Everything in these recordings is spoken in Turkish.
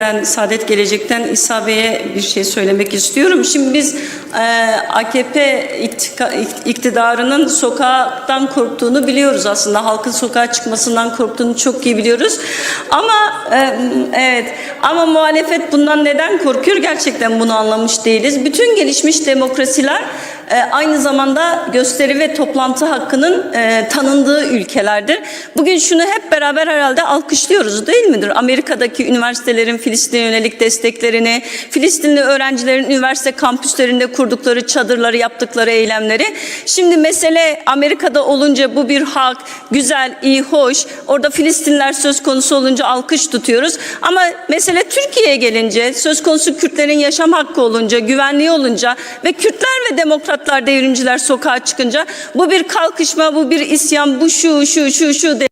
Ben Saadet Gelecek'ten İsa Bey'e bir şey söylemek istiyorum. Şimdi biz e, AKP iktidarının sokaktan korktuğunu biliyoruz aslında. Halkın sokağa çıkmasından korktuğunu çok iyi biliyoruz. Ama e, evet ama muhalefet bundan neden korkuyor? Gerçekten bunu anlamış değiliz. Bütün gelişmiş demokrasiler e, aynı zamanda gösteri ve toplantı hakkının e, tanındığı ülkelerdir. Bugün şunu hep beraber herhalde alkışlıyoruz değil midir? Amerika'daki üniversitelerin Filistin'e yönelik desteklerini, Filistinli öğrencilerin üniversite kampüslerinde kurdukları çadırları, yaptıkları eylemleri. Şimdi mesele Amerika'da olunca bu bir hak, güzel, iyi, hoş. Orada Filistinler söz konusu olunca alkış tutuyoruz. Ama mesele Türkiye'ye gelince, söz konusu Kürtlerin yaşam hakkı olunca, güvenliği olunca ve Kürtler ve demokratlar, devrimciler sokağa çıkınca bu bir kalkışma, bu bir isyan, bu şu, şu, şu, şu de-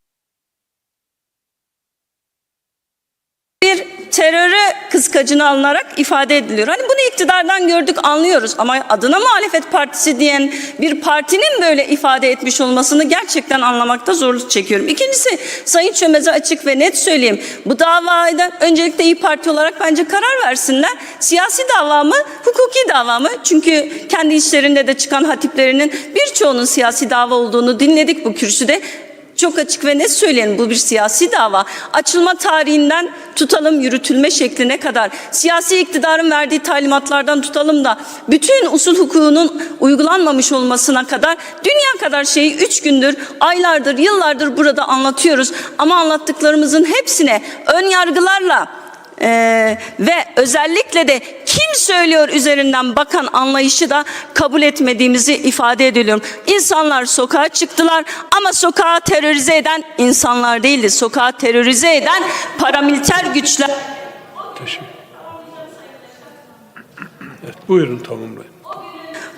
bir terörü kıskacına alınarak ifade ediliyor. Hani bunu iktidardan gördük anlıyoruz ama adına muhalefet partisi diyen bir partinin böyle ifade etmiş olmasını gerçekten anlamakta zorluk çekiyorum. İkincisi Sayın Çömez'e açık ve net söyleyeyim. Bu davada öncelikle İyi Parti olarak bence karar versinler. Siyasi dava mı, hukuki dava mı? Çünkü kendi işlerinde de çıkan hatiplerinin birçoğunun siyasi dava olduğunu dinledik bu kürsüde. Çok açık ve net söyleyelim bu bir siyasi dava. Açılma tarihinden tutalım yürütülme şekline kadar. Siyasi iktidarın verdiği talimatlardan tutalım da bütün usul hukukunun uygulanmamış olmasına kadar dünya kadar şeyi üç gündür, aylardır, yıllardır burada anlatıyoruz. Ama anlattıklarımızın hepsine ön yargılarla ee, ve özellikle de kim söylüyor üzerinden bakan anlayışı da kabul etmediğimizi ifade ediyorum. İnsanlar sokağa çıktılar ama sokağı terörize eden insanlar değildi. Sokağı terörize eden paramiliter güçler. Teşekkür. Evet, buyurun tamamlayın.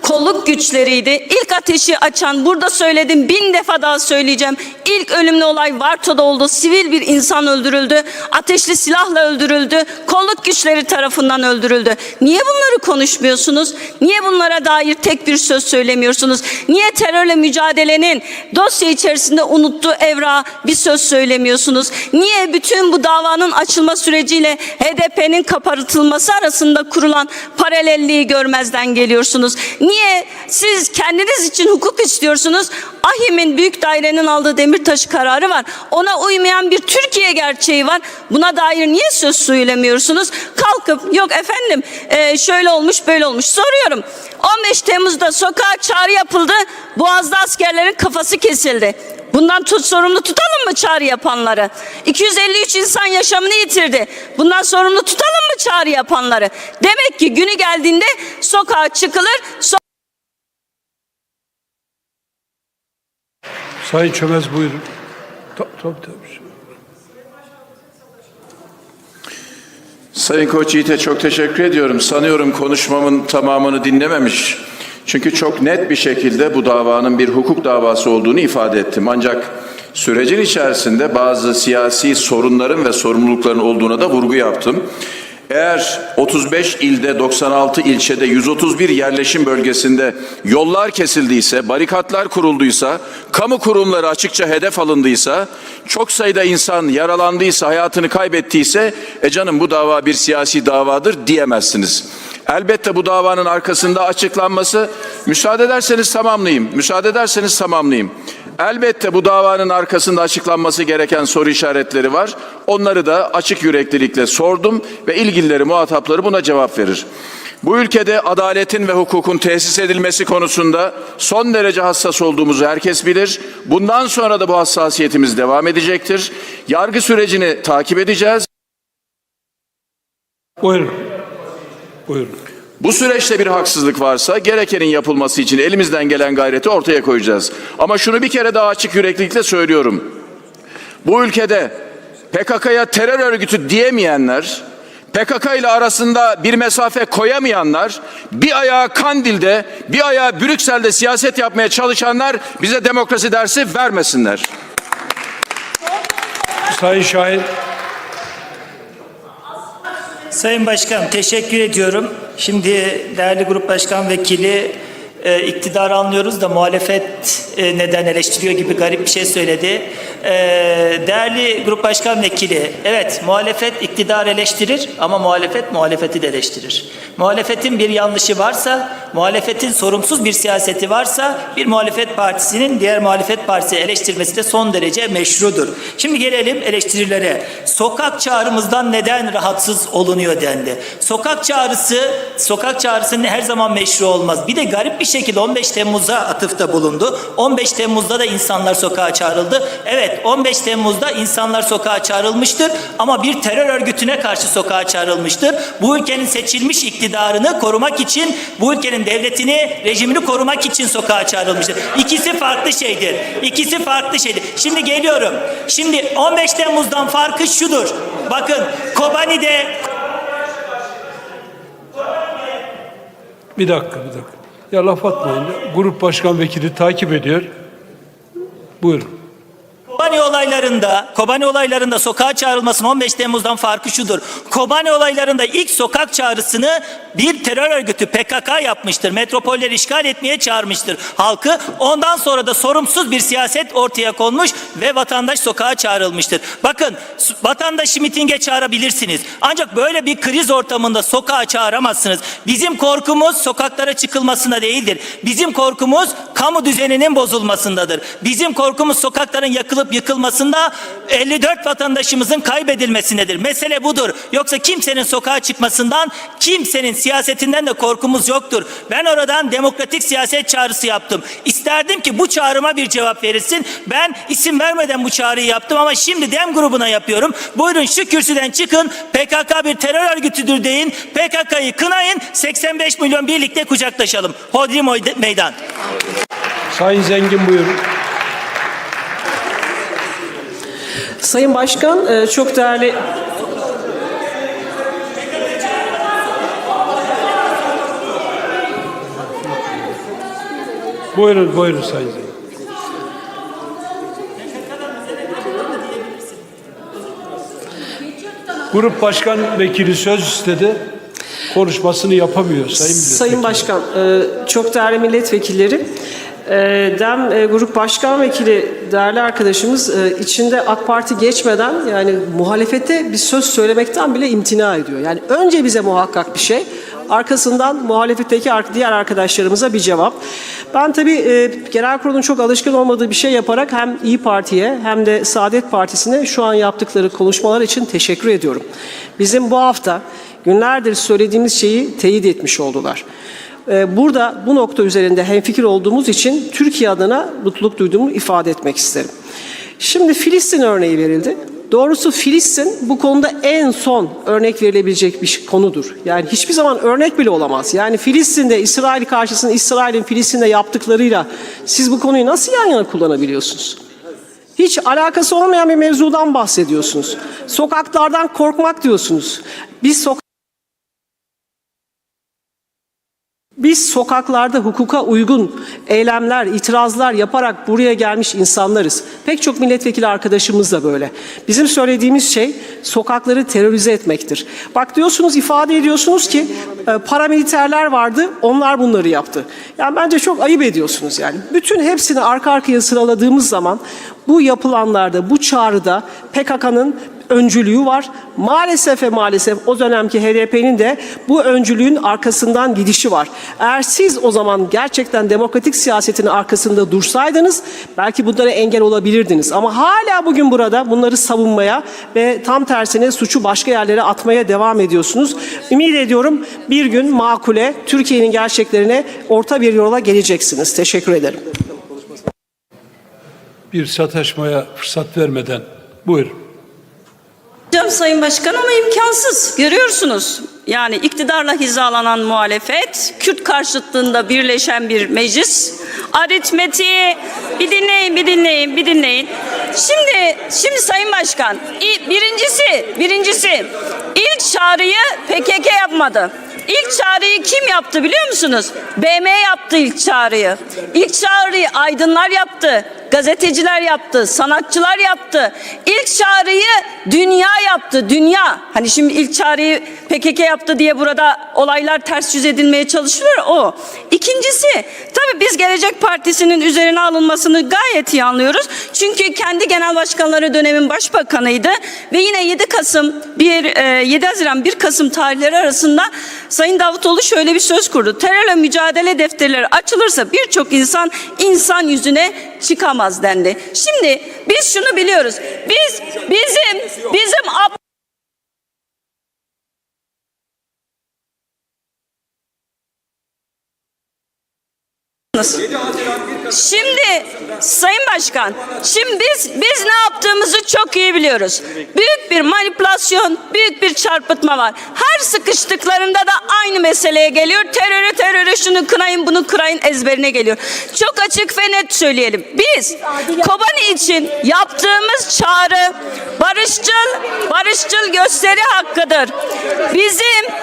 Kolluk güçleriydi. İlk ateşi açan burada söyledim bin defa daha söyleyeceğim. İlk ölümlü olay Varto'da oldu. Sivil bir insan öldürüldü. Ateşli silahla öldürüldü. Kolluk güçleri tarafından öldürüldü. Niye bunları konuşmuyorsunuz? Niye bunlara dair tek bir söz söylemiyorsunuz? Niye terörle mücadelenin dosya içerisinde unuttuğu evra bir söz söylemiyorsunuz? Niye bütün bu davanın açılma süreciyle HDP'nin kapatılması arasında kurulan paralelliği görmezden geliyorsunuz? Niye siz kendiniz için hukuk istiyorsunuz? Ahim'in büyük dairenin aldığı Demirtaş kararı var. Ona uymayan bir Türkiye gerçeği var. Buna dair niye söz söylemiyorsunuz? Kalkıp yok efendim e, şöyle olmuş böyle olmuş. Soruyorum. 15 Temmuz'da sokağa çağrı yapıldı. Boğaz'da askerlerin kafası kesildi. Bundan tut, sorumlu tutalım mı çağrı yapanları? 253 insan yaşamını yitirdi. Bundan sorumlu tutalım mı çağrı yapanları? Demek ki günü geldiğinde sokağa çıkılır. So- Sayın Çömez buyurun. Ta- Tabii tabii. Sayın Koç Yiğit'e çok teşekkür ediyorum. Sanıyorum konuşmamın tamamını dinlememiş. Çünkü çok net bir şekilde bu davanın bir hukuk davası olduğunu ifade ettim. Ancak sürecin içerisinde bazı siyasi sorunların ve sorumlulukların olduğuna da vurgu yaptım. Eğer 35 ilde 96 ilçede 131 yerleşim bölgesinde yollar kesildiyse, barikatlar kurulduysa, kamu kurumları açıkça hedef alındıysa, çok sayıda insan yaralandıysa, hayatını kaybettiyse, e canım bu dava bir siyasi davadır diyemezsiniz. Elbette bu davanın arkasında açıklanması, müsaade ederseniz tamamlayayım, müsaade ederseniz tamamlayayım. Elbette bu davanın arkasında açıklanması gereken soru işaretleri var. Onları da açık yüreklilikle sordum ve ilgilileri, muhatapları buna cevap verir. Bu ülkede adaletin ve hukukun tesis edilmesi konusunda son derece hassas olduğumuzu herkes bilir. Bundan sonra da bu hassasiyetimiz devam edecektir. Yargı sürecini takip edeceğiz. Buyurun. Buyurun. Bu süreçte bir haksızlık varsa gerekenin yapılması için elimizden gelen gayreti ortaya koyacağız. Ama şunu bir kere daha açık yüreklilikle söylüyorum. Bu ülkede PKK'ya terör örgütü diyemeyenler, PKK ile arasında bir mesafe koyamayanlar, bir ayağı Kandil'de, bir ayağı Brüksel'de siyaset yapmaya çalışanlar bize demokrasi dersi vermesinler. Sayın Şahin. Sayın Başkan teşekkür ediyorum. Şimdi değerli Grup Başkan Vekili e, iktidarı anlıyoruz da muhalefet e, neden eleştiriyor gibi garip bir şey söyledi. E, değerli Grup Başkan Vekili, evet muhalefet iktidar eleştirir ama muhalefet muhalefeti de eleştirir. Muhalefetin bir yanlışı varsa, muhalefetin sorumsuz bir siyaseti varsa bir muhalefet partisinin diğer muhalefet partisi eleştirmesi de son derece meşrudur. Şimdi gelelim eleştirilere. Sokak çağrımızdan neden rahatsız olunuyor dendi. Sokak çağrısı, sokak çağrısının her zaman meşru olmaz. Bir de garip bir şekilde 15 Temmuz'a atıfta bulundu. 15 Temmuz'da da insanlar sokağa çağrıldı. Evet 15 Temmuz'da insanlar sokağa çağrılmıştır ama bir terör örgütüne karşı sokağa çağrılmıştır. Bu ülkenin seçilmiş iktidarını korumak için, bu ülkenin devletini, rejimini korumak için sokağa çağrılmıştır. İkisi farklı şeydir. İkisi farklı şeydir. Şimdi geliyorum. Şimdi 15 Temmuz'dan farkı şudur. Bakın Kobani'de Bir dakika, bir dakika. Ya laf atmayın. Grup başkan vekili takip ediyor. Buyurun. Kobani olaylarında, Kobani olaylarında sokağa çağrılmasının 15 Temmuz'dan farkı şudur. Kobani olaylarında ilk sokak çağrısını bir terör örgütü PKK yapmıştır. Metropolleri işgal etmeye çağırmıştır halkı. Ondan sonra da sorumsuz bir siyaset ortaya konmuş ve vatandaş sokağa çağrılmıştır. Bakın vatandaşı mitinge çağırabilirsiniz. Ancak böyle bir kriz ortamında sokağa çağıramazsınız. Bizim korkumuz sokaklara çıkılmasına değildir. Bizim korkumuz kamu düzeninin bozulmasındadır. Bizim korkumuz sokakların yakılıp yıkılmasında 54 vatandaşımızın kaybedilmesindedir. Mesele budur. Yoksa kimsenin sokağa çıkmasından, kimsenin siyasetinden de korkumuz yoktur. Ben oradan demokratik siyaset çağrısı yaptım. İsterdim ki bu çağrıma bir cevap verilsin. Ben isim vermeden bu çağrıyı yaptım ama şimdi dem grubuna yapıyorum. Buyurun şu kürsüden çıkın. PKK bir terör örgütüdür deyin. PKK'yı kınayın. 85 milyon birlikte kucaklaşalım. Hodri meydan. Sayın Zengin buyurun. Sayın Başkan e, çok değerli Buyurun, buyurun Sayın Zengin. Grup başkan vekili söz istedi. Konuşmasını yapamıyor Sayın Milletvekili. Sayın Başkan e, çok değerli milletvekilleri DEM e, Grup Başkan Vekili değerli arkadaşımız e, içinde AK Parti geçmeden yani muhalefete bir söz söylemekten bile imtina ediyor. Yani önce bize muhakkak bir şey arkasından muhalefetteki diğer arkadaşlarımıza bir cevap. Ben tabii e, genel kurulun çok alışkın olmadığı bir şey yaparak hem İyi Parti'ye hem de Saadet Partisi'ne şu an yaptıkları konuşmalar için teşekkür ediyorum. Bizim bu hafta günlerdir söylediğimiz şeyi teyit etmiş oldular. Ee, Burada bu nokta üzerinde hemfikir olduğumuz için Türkiye adına mutluluk duyduğumu ifade etmek isterim. Şimdi Filistin örneği verildi. Doğrusu Filistin bu konuda en son örnek verilebilecek bir konudur. Yani hiçbir zaman örnek bile olamaz. Yani Filistin'de İsrail karşısında İsrail'in Filistin'de yaptıklarıyla siz bu konuyu nasıl yan yana kullanabiliyorsunuz? Hiç alakası olmayan bir mevzudan bahsediyorsunuz. Sokaklardan korkmak diyorsunuz. Biz sokak Biz sokaklarda hukuka uygun eylemler, itirazlar yaparak buraya gelmiş insanlarız. Pek çok milletvekili arkadaşımız da böyle. Bizim söylediğimiz şey sokakları terörize etmektir. Bak diyorsunuz, ifade ediyorsunuz ki e, paramiliterler vardı, onlar bunları yaptı. Yani bence çok ayıp ediyorsunuz yani. Bütün hepsini arka arkaya sıraladığımız zaman bu yapılanlarda, bu çağrıda PKK'nın öncülüğü var. Maalesef ve maalesef o dönemki HDP'nin de bu öncülüğün arkasından gidişi var. Eğer siz o zaman gerçekten demokratik siyasetin arkasında dursaydınız belki bunlara engel olabilirdiniz. Ama hala bugün burada bunları savunmaya ve tam tersine suçu başka yerlere atmaya devam ediyorsunuz. Ümit ediyorum bir gün makule Türkiye'nin gerçeklerine orta bir yola geleceksiniz. Teşekkür ederim. Bir sataşmaya fırsat vermeden buyurun. Sayın Başkan ama imkansız. Görüyorsunuz. Yani iktidarla hizalanan muhalefet, Kürt karşıtlığında birleşen bir meclis, aritmetiği bir dinleyin, bir dinleyin, bir dinleyin. Şimdi, şimdi Sayın Başkan, birincisi, birincisi ilk çağrıyı PKK yapmadı. İlk çağrıyı kim yaptı biliyor musunuz? BM yaptı ilk çağrıyı. İlk çağrıyı aydınlar yaptı. gazeteciler yaptı, sanatçılar yaptı. İlk çağrıyı dünya yaptı, dünya. Hani şimdi ilk çağrıyı PKK yaptı diye burada olaylar ters yüz edilmeye çalışılıyor o. İkincisi tabii biz Gelecek Partisi'nin üzerine alınmasını gayet iyi anlıyoruz. Çünkü kendi genel başkanları dönemin başbakanıydı ve yine 7 Kasım 1 e, 7 Haziran 1 Kasım tarihleri arasında Sayın Davutoğlu şöyle bir söz kurdu. Terörle mücadele defterleri açılırsa birçok insan insan yüzüne çıkamaz dendi. Şimdi biz şunu biliyoruz. Biz bizim bizim ab- Şimdi Sayın Başkan, şimdi biz biz ne yaptığımızı çok iyi biliyoruz. Büyük bir manipülasyon, büyük bir çarpıtma var. Her sıkıştıklarında da aynı meseleye geliyor. Terörü terörü şunu kınayın bunu kırayın ezberine geliyor. Çok açık ve net söyleyelim. Biz Kobani için yaptığımız çağrı barışçıl barışçıl gösteri hakkıdır. Bizim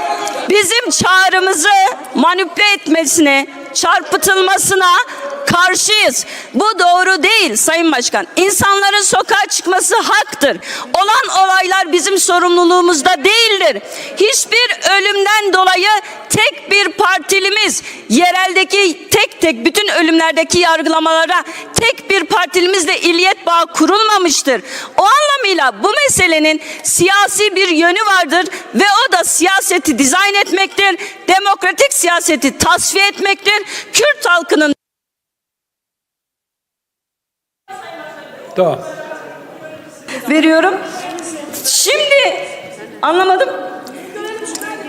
bizim çağrımızı manipüle etmesine, çarpıtılmasına karşıyız. Bu doğru değil Sayın Başkan. İnsanların sokağa çıkması haktır. Olan olaylar bizim sorumluluğumuzda değildir. Hiçbir ölümden dolayı tek bir partilimiz yereldeki tek tek bütün ölümlerdeki yargılamalara tek bir partilimizle illiyet bağı kurulmamıştır. O anlamıyla bu meselenin siyasi bir yönü vardır ve o da siyaseti dizayn etmektir. Demokratik siyaseti tasfiye etmektir. Kürt halkının Tamam. veriyorum. Şimdi anlamadım.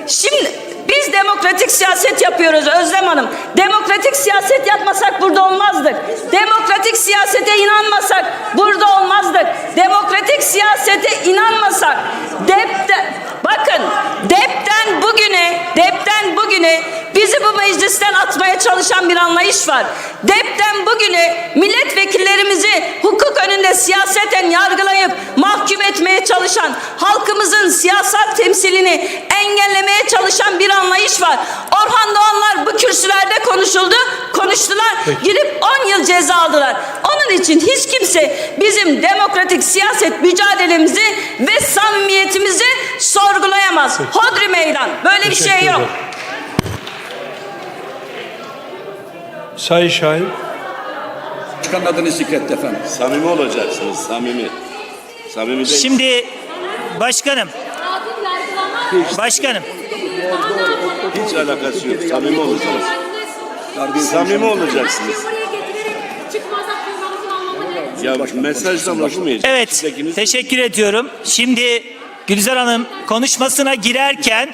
Şimdi biz demokratik siyaset yapıyoruz Özlem Hanım. Demokratik siyaset yapmasak burada olmazdık. Demokratik siyasete inanmasak burada olmazdık. Demokratik siyasete inanmasak depte bakın depten bugüne depten bugüne bizi bu meclisten atmaya çalışan bir anlayış var. Depten bugüne milletvekillerimizi siyaseten yargılayıp mahkum etmeye çalışan, halkımızın siyasal temsilini engellemeye çalışan bir anlayış var. Orhan Doğanlar bu kürsülerde konuşuldu, konuştular, gidip 10 yıl ceza aldılar. Onun için hiç kimse bizim demokratik siyaset mücadelemizi ve samimiyetimizi sorgulayamaz. Hodri meydan. Böyle bir Teşekkür şey yok. Sayın Şahin. Başkanın adını zikretti efendim. Samimi olacaksınız, samimi. Samimi de Şimdi başkanım, başkanım hiç alakası yok. Samimi olacaksınız. Samimi olacaksınız. Ya mesajla anlaşılmayacak. Evet, teşekkür ediyorum. Şimdi Gülizar Hanım konuşmasına girerken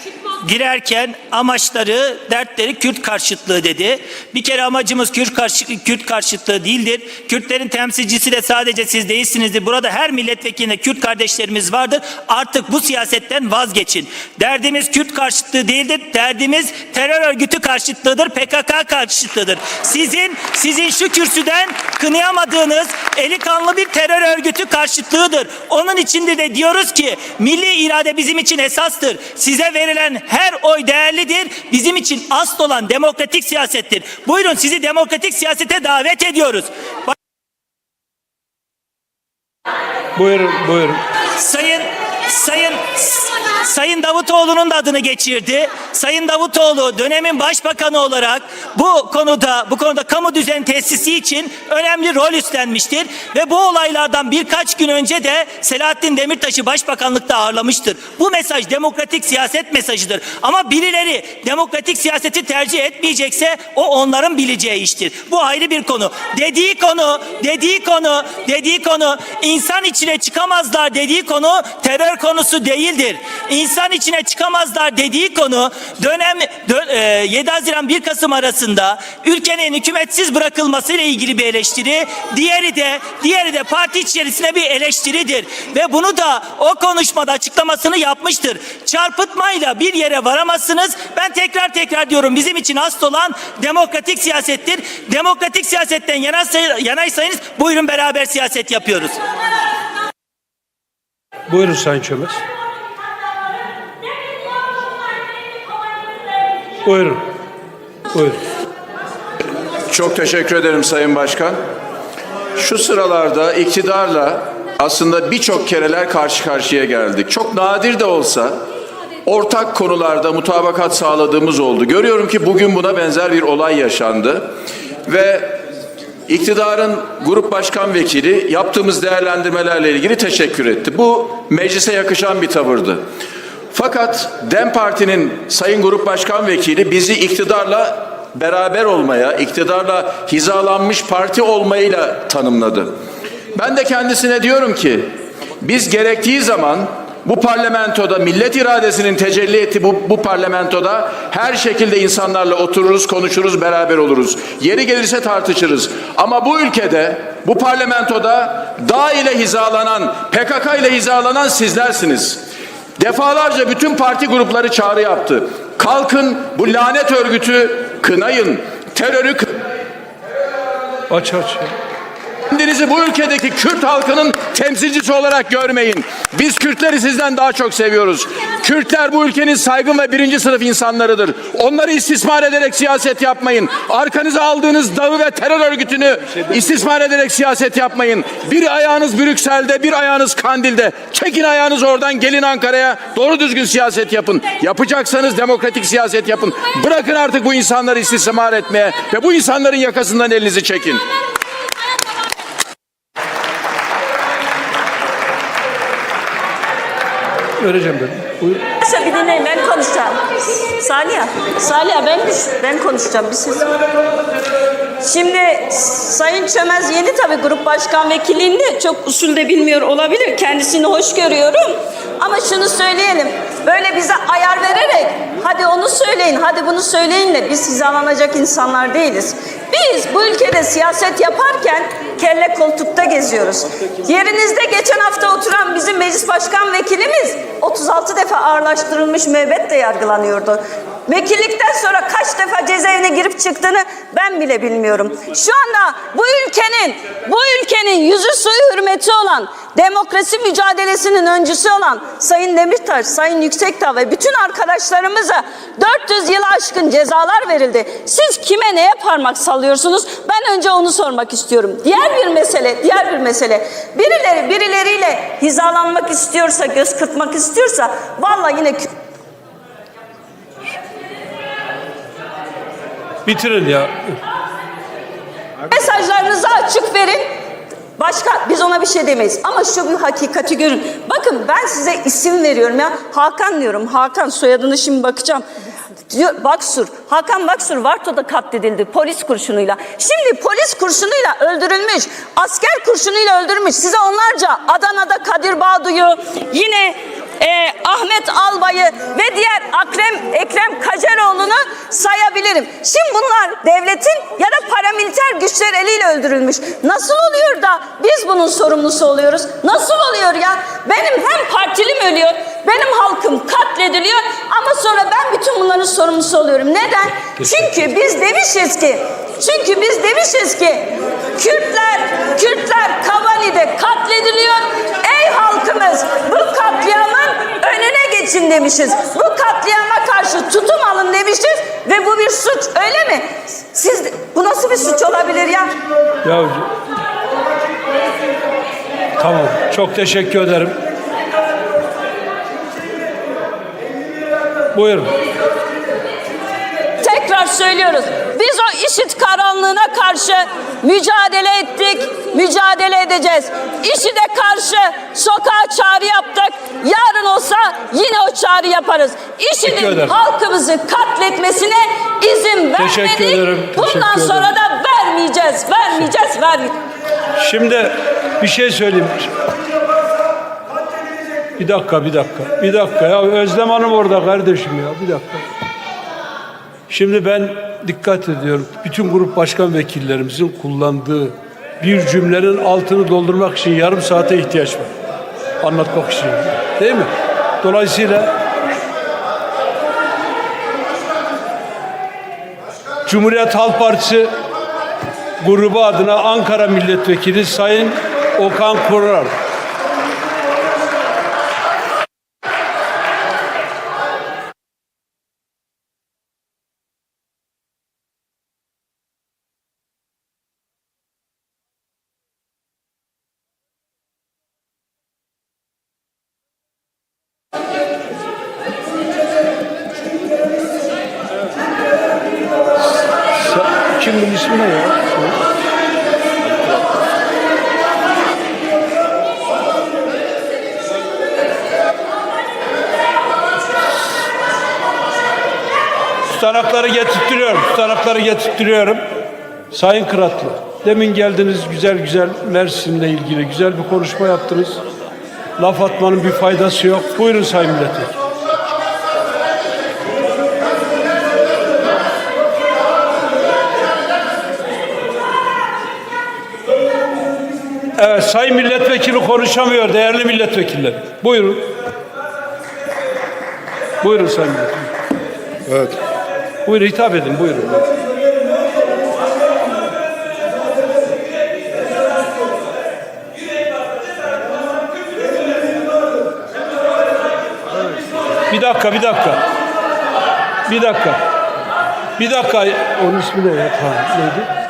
girerken amaçları, dertleri Kürt karşıtlığı dedi. Bir kere amacımız Kürt, karşı, Kürt karşıtlığı değildir. Kürtlerin temsilcisi de sadece siz değilsinizdir. Burada her milletvekiline Kürt kardeşlerimiz vardır. Artık bu siyasetten vazgeçin. Derdimiz Kürt karşıtlığı değildir. Derdimiz terör örgütü karşıtlığıdır. PKK karşıtlığıdır. Sizin sizin şu kürsüden kınayamadığınız eli kanlı bir terör örgütü karşıtlığıdır. Onun içinde de diyoruz ki milli irade bizim için esastır. Size verilen her oy değerlidir. Bizim için asıl olan demokratik siyasettir. Buyurun sizi demokratik siyasete davet ediyoruz. Buyurun, buyurun. Sayın Sayın Sayın Davutoğlu'nun da adını geçirdi. Sayın Davutoğlu dönemin başbakanı olarak bu konuda bu konuda kamu düzen tesisi için önemli rol üstlenmiştir ve bu olaylardan birkaç gün önce de Selahattin Demirtaş'ı başbakanlıkta ağırlamıştır. Bu mesaj demokratik siyaset mesajıdır. Ama birileri demokratik siyaseti tercih etmeyecekse o onların bileceği iştir. Bu ayrı bir konu. Dediği konu, dediği konu, dediği konu insan içine çıkamazlar dediği konu terör konusu değildir. İnsan içine çıkamazlar dediği konu dönem dö- e, 7 Haziran 1 Kasım arasında ülkenin hükümetsiz bırakılması ile ilgili bir eleştiri, diğeri de diğeri de parti içerisinde bir eleştiridir ve bunu da o konuşmada açıklamasını yapmıştır. Çarpıtmayla bir yere varamazsınız. Ben tekrar tekrar diyorum bizim için asıl olan demokratik siyasettir. Demokratik siyasetten yanaysa- yanaysanız buyurun beraber siyaset yapıyoruz. Buyurun Sayın Çömez. Buyurun. Buyurun. Çok teşekkür ederim Sayın Başkan. şu sıralarda iktidarla aslında birçok kereler karşı karşıya geldik. Çok nadir de olsa ortak konularda mutabakat sağladığımız oldu. Görüyorum ki bugün buna benzer bir olay yaşandı ve iktidarın grup başkan vekili yaptığımız değerlendirmelerle ilgili teşekkür etti. Bu meclise yakışan bir tavırdı. Fakat DEM Parti'nin Sayın Grup Başkan Vekili bizi iktidarla beraber olmaya, iktidarla hizalanmış parti olmayla tanımladı. Ben de kendisine diyorum ki biz gerektiği zaman bu parlamentoda millet iradesinin tecelli ettiği bu, bu parlamentoda her şekilde insanlarla otururuz, konuşuruz, beraber oluruz. Yeri gelirse tartışırız. Ama bu ülkede, bu parlamentoda dağ ile hizalanan, PKK ile hizalanan sizlersiniz. Defalarca bütün parti grupları çağrı yaptı. Kalkın bu lanet örgütü kınayın. Terörü kı- Aç aç. Kendinizi bu ülkedeki Kürt halkının temsilcisi olarak görmeyin. Biz Kürtleri sizden daha çok seviyoruz. Kürtler bu ülkenin saygın ve birinci sınıf insanlarıdır. Onları istismar ederek siyaset yapmayın. Arkanıza aldığınız dağı ve terör örgütünü istismar ederek siyaset yapmayın. Bir ayağınız Brüksel'de, bir ayağınız Kandil'de. Çekin ayağınız oradan gelin Ankara'ya. Doğru düzgün siyaset yapın. Yapacaksanız demokratik siyaset yapın. Bırakın artık bu insanları istismar etmeye ve bu insanların yakasından elinizi çekin. Vereceğim ben. Buyur. Neyse bir dinleyin ben konuşacağım. Saniye. Saniye ben ben konuşacağım bir siz. Şimdi Sayın Çömez yeni tabii grup başkan vekilliğinde çok usulde bilmiyor olabilir. Kendisini hoş görüyorum. Ama şunu söyleyelim. Böyle bize ayar vererek hadi onu söyleyin, hadi bunu söyleyinle biz hizalanacak insanlar değiliz. Biz bu ülkede siyaset yaparken kelle koltukta geziyoruz. Yerinizde geçen hafta oturan bizim meclis başkan vekilimiz 36 defa ağırlaştırılmış müebbetle yargılanıyordu. Vekillikten sonra kaç defa cezaevine girip çıktığını ben bile bilmiyorum. Şu anda bu ülkenin, bu ülkenin yüzü suyu hürmeti olan, demokrasi mücadelesinin öncüsü olan Sayın Demirtaş, Sayın Yüksekdağ ve bütün arkadaşlarımıza 400 yılı aşkın cezalar verildi. Siz kime neye parmak sallıyorsunuz? Ben önce onu sormak istiyorum. Diğer bir mesele, diğer bir mesele. Birileri birileriyle hizalanmak istiyorsa, göz kırpmak istiyorsa vallahi yine Bitirin ya. Mesajlarınızı açık verin. Başka biz ona bir şey demeyiz. Ama şu bir hakikati görün. Bakın ben size isim veriyorum ya. Hakan diyorum. Hakan soyadını şimdi bakacağım. Baksur. Hakan Baksur Varto'da katledildi polis kurşunuyla. Şimdi polis kurşunuyla öldürülmüş. Asker kurşunuyla öldürmüş. Size onlarca Adana'da Kadir Bağdu'yu yine e, Ahmet Albay'ı ve diğer Akrem, Ekrem Kaceroğlu'nu sayabilirim. Şimdi bunlar devletin ya da paramiliter güçler eliyle öldürülmüş. Nasıl oluyor da biz bunun sorumlusu oluyoruz? Nasıl oluyor ya? Benim hem partilim ölüyor, benim halkım katlediliyor ama sonra ben bütün bunların sorumlusu oluyorum. Neden? Çünkü biz demişiz ki, çünkü biz demişiz ki Kürtler, Kürtler Kabani'de katlediliyor. Ey halkımız bu katliamın önüne geçin demişiz. Bu katliama karşı tutum alın demişiz ve bu bir suç öyle mi? Siz bu nasıl bir suç olabilir ya? Ya Tamam. Çok teşekkür ederim. Buyurun. Söylüyoruz. Biz o işit karanlığına karşı mücadele ettik, mücadele edeceğiz. İşi de karşı sokağa çağrı yaptık. Yarın olsa yine o çağrı yaparız. Teşekkür İşinin ederim. halkımızı katletmesine izin Teşekkür vermedik. ederim, Bundan teşekkür sonra da vermeyeceğiz, vermeyeceğiz, vermeyeceğiz. Şimdi bir şey söyleyeyim. Bir dakika, bir dakika. Bir dakika ya. Özlem Hanım orada kardeşim ya. Bir dakika. Şimdi ben dikkat ediyorum. Bütün grup başkan vekillerimizin kullandığı bir cümlenin altını doldurmak için yarım saate ihtiyaç var. Anlatmak için. Değil mi? Dolayısıyla Cumhuriyet Halk Partisi grubu adına Ankara Milletvekili Sayın Okan Kurar Kimin ismi ne ya? Tutanakları getirtiyorum. Tutanakları getirtiyorum. Sayın Kıratlı, demin geldiniz güzel güzel Mersin'le ilgili güzel bir konuşma yaptınız. Laf atmanın bir faydası yok. Buyurun Sayın Milletvekili. Evet, Sayın Milletvekili konuşamıyor değerli milletvekilleri. Buyurun. Buyurun Sayın Milletvekili. Evet. Buyurun hitap edin, buyurun. Bir dakika, bir dakika. Bir dakika. Bir dakika. Onun ismi ne ya? Tamam, neydi?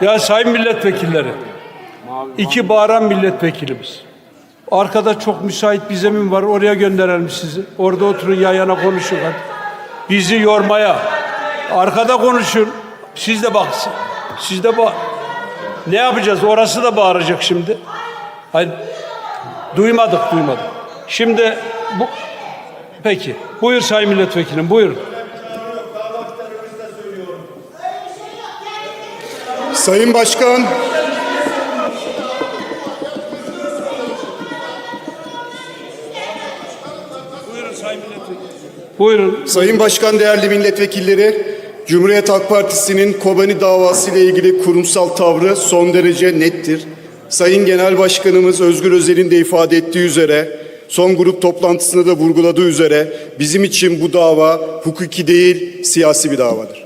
Ya sayın milletvekilleri, iki bağıran milletvekilimiz. Arkada çok müsait bir zemin var, oraya gönderelim sizi. Orada oturun yan yana konuşun hadi. Bizi yormaya, arkada konuşun. Siz de baksın. Siz de bak. Ne yapacağız? Orası da bağıracak şimdi. Hayır. Duymadık, duymadık. Şimdi bu Peki. Buyur Sayın Milletvekilim, buyurun. Sayın Başkan, Buyurun. Sayın Başkan değerli milletvekilleri, Cumhuriyet Halk Partisi'nin Kobani davası ile ilgili kurumsal tavrı son derece nettir. Sayın Genel Başkanımız Özgür Özel'in de ifade ettiği üzere, son grup toplantısında da vurguladığı üzere bizim için bu dava hukuki değil, siyasi bir davadır.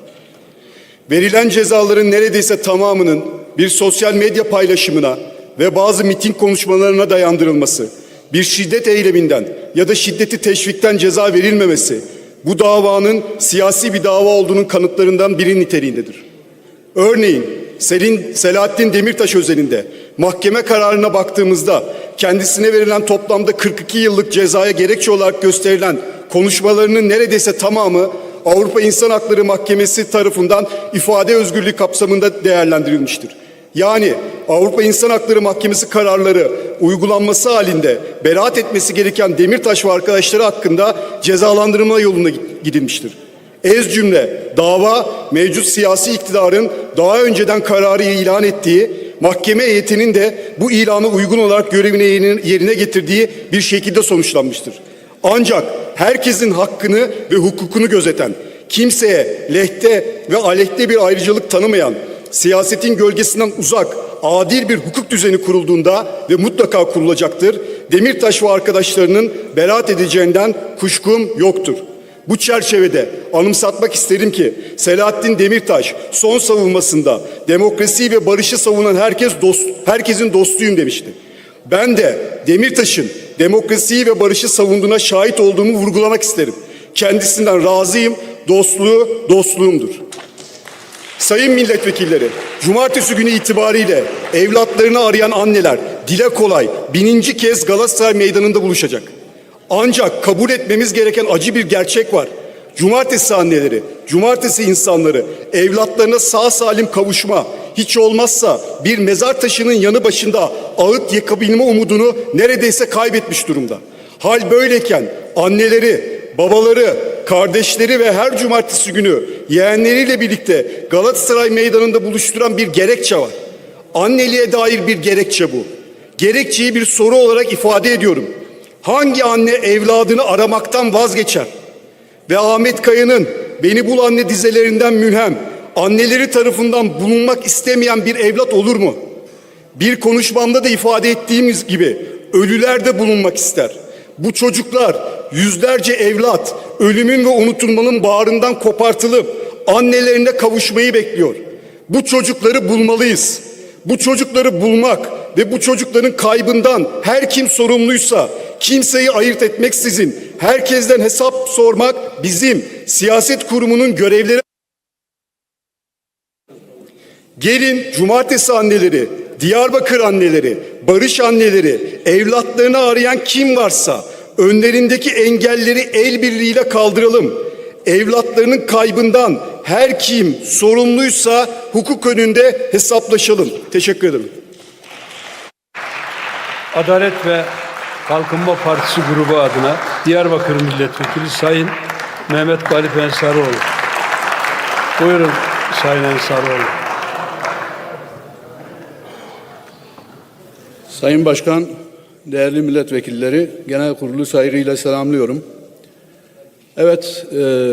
Verilen cezaların neredeyse tamamının bir sosyal medya paylaşımına ve bazı miting konuşmalarına dayandırılması, bir şiddet eyleminden ya da şiddeti teşvikten ceza verilmemesi bu davanın siyasi bir dava olduğunun kanıtlarından biri niteliğindedir. Örneğin Selin, Selahattin Demirtaş özelinde mahkeme kararına baktığımızda kendisine verilen toplamda 42 yıllık cezaya gerekçe olarak gösterilen konuşmalarının neredeyse tamamı Avrupa İnsan Hakları Mahkemesi tarafından ifade özgürlüğü kapsamında değerlendirilmiştir. Yani Avrupa İnsan Hakları Mahkemesi kararları uygulanması halinde beraat etmesi gereken Demirtaş ve arkadaşları hakkında cezalandırma yoluna gidilmiştir. Ez cümle dava mevcut siyasi iktidarın daha önceden kararı ilan ettiği mahkeme heyetinin de bu ilanı uygun olarak görevine yerine getirdiği bir şekilde sonuçlanmıştır. Ancak herkesin hakkını ve hukukunu gözeten, kimseye lehte ve aleyhte bir ayrıcalık tanımayan, siyasetin gölgesinden uzak, adil bir hukuk düzeni kurulduğunda ve mutlaka kurulacaktır. Demirtaş ve arkadaşlarının beraat edeceğinden kuşkum yoktur. Bu çerçevede anımsatmak isterim ki Selahattin Demirtaş son savunmasında demokrasiyi ve barışı savunan herkes dost, herkesin dostuyum demişti. Ben de Demirtaş'ın demokrasiyi ve barışı savunduğuna şahit olduğumu vurgulamak isterim. Kendisinden razıyım, dostluğu dostluğumdur. Sayın milletvekilleri, cumartesi günü itibariyle evlatlarını arayan anneler dile kolay bininci kez Galatasaray Meydanı'nda buluşacak. Ancak kabul etmemiz gereken acı bir gerçek var. Cumartesi anneleri, cumartesi insanları evlatlarına sağ salim kavuşma, hiç olmazsa bir mezar taşının yanı başında ağıt yakabilme umudunu neredeyse kaybetmiş durumda. Hal böyleyken anneleri, babaları, kardeşleri ve her cumartesi günü yeğenleriyle birlikte Galatasaray Meydanı'nda buluşturan bir gerekçe var. Anneliğe dair bir gerekçe bu. Gerekçeyi bir soru olarak ifade ediyorum. Hangi anne evladını aramaktan vazgeçer? Ve Ahmet Kaya'nın Beni Bul Anne dizelerinden mülhem, anneleri tarafından bulunmak istemeyen bir evlat olur mu? Bir konuşmamda da ifade ettiğimiz gibi ölüler de bulunmak ister. Bu çocuklar yüzlerce evlat ölümün ve unutulmanın bağrından kopartılıp annelerine kavuşmayı bekliyor. Bu çocukları bulmalıyız. Bu çocukları bulmak ve bu çocukların kaybından her kim sorumluysa kimseyi ayırt etmeksizin herkesten hesap sormak bizim siyaset kurumunun görevleri. Gelin cumartesi anneleri, Diyarbakır anneleri, barış anneleri, evlatlarını arayan kim varsa önlerindeki engelleri el birliğiyle kaldıralım. Evlatlarının kaybından her kim sorumluysa hukuk önünde hesaplaşalım. Teşekkür ederim. Adalet ve Kalkınma Partisi grubu adına Diyarbakır Milletvekili Sayın Mehmet Galip Ensarioğlu. Buyurun Sayın Ensarioğlu. Sayın Başkan, değerli milletvekilleri, genel kurulu saygıyla selamlıyorum. Evet, e,